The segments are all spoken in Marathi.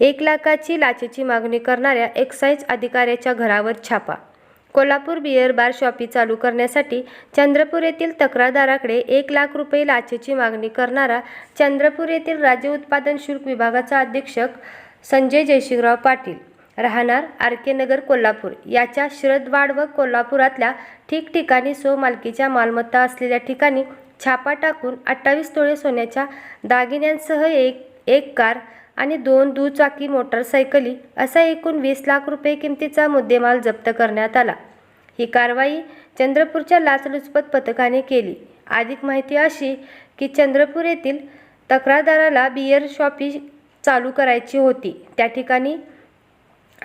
एक लाखाची लाचेची मागणी करणाऱ्या एक्साईज अधिकाऱ्याच्या घरावर छापा. कोल्हापूर बिअर बार शॉपी चालू करण्यासाठी चंद्रपूर येथील तक्रारदाराकडे एक लाख रुपये लाचेची मागणी करणारा चंद्रपूर येथील राज्य उत्पादन शुल्क विभागाचा अधीक्षक संजय जयशिंगराव पाटील. राहणार आर के नगर कोल्हापूर. याच्या शरदवाड व कोल्हापुरातल्या ठिकठिकाणी सो मालकीच्या मालमत्ता असलेल्या ठिकाणी छापा टाकून अठ्ठावीस तोळे सोन्याच्या दागिन्यांसह एक एक कार आणि दोन दुचाकी मोटरसायकली असा एकूण वीस लाख रुपये किमतीचा मुद्देमाल जप्त करण्यात आला. ही कारवाई चंद्रपूरच्या लाचलुचपत पथकाने केली. अधिक माहिती अशी की चंद्रपूर येथील तक्रारदाराला बियर शॉपी चालू करायची होती. त्या ठिकाणी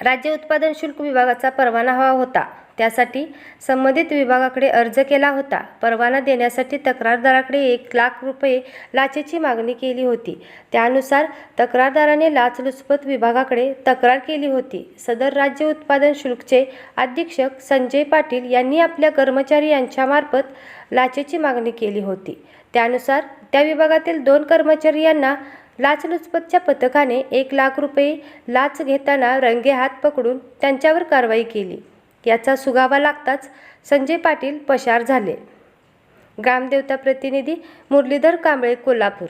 राज्य उत्पादन शुल्क विभागाचा परवाना हवा होता. त्यासाठी संबंधित विभागाकडे अर्ज केला होता. परवाना देण्यासाठी तक्रारदाराकडे एक लाख रुपये लाचेची मागणी केली होती. त्यानुसार तक्रारदाराने लाचलुचपत विभागाकडे तक्रार केली होती. सदर राज्य उत्पादन शुल्कचे अधीक्षक संजय पाटील यांनी आपल्या कर्मचारी यांच्यामार्फत लाचेची मागणी केली होती. त्यानुसार त्या विभागातील दोन कर्मचारी यांना लाचलुचपतच्या पथकाने एक लाख रुपये लाच घेताना रंगे हात पकडून त्यांच्यावर कारवाई केली. याचा सुगावा लागताच संजय पाटील पशार झाले. ग्रामदेवता प्रतिनिधी मुरलीधर कांबळे कोल्हापूर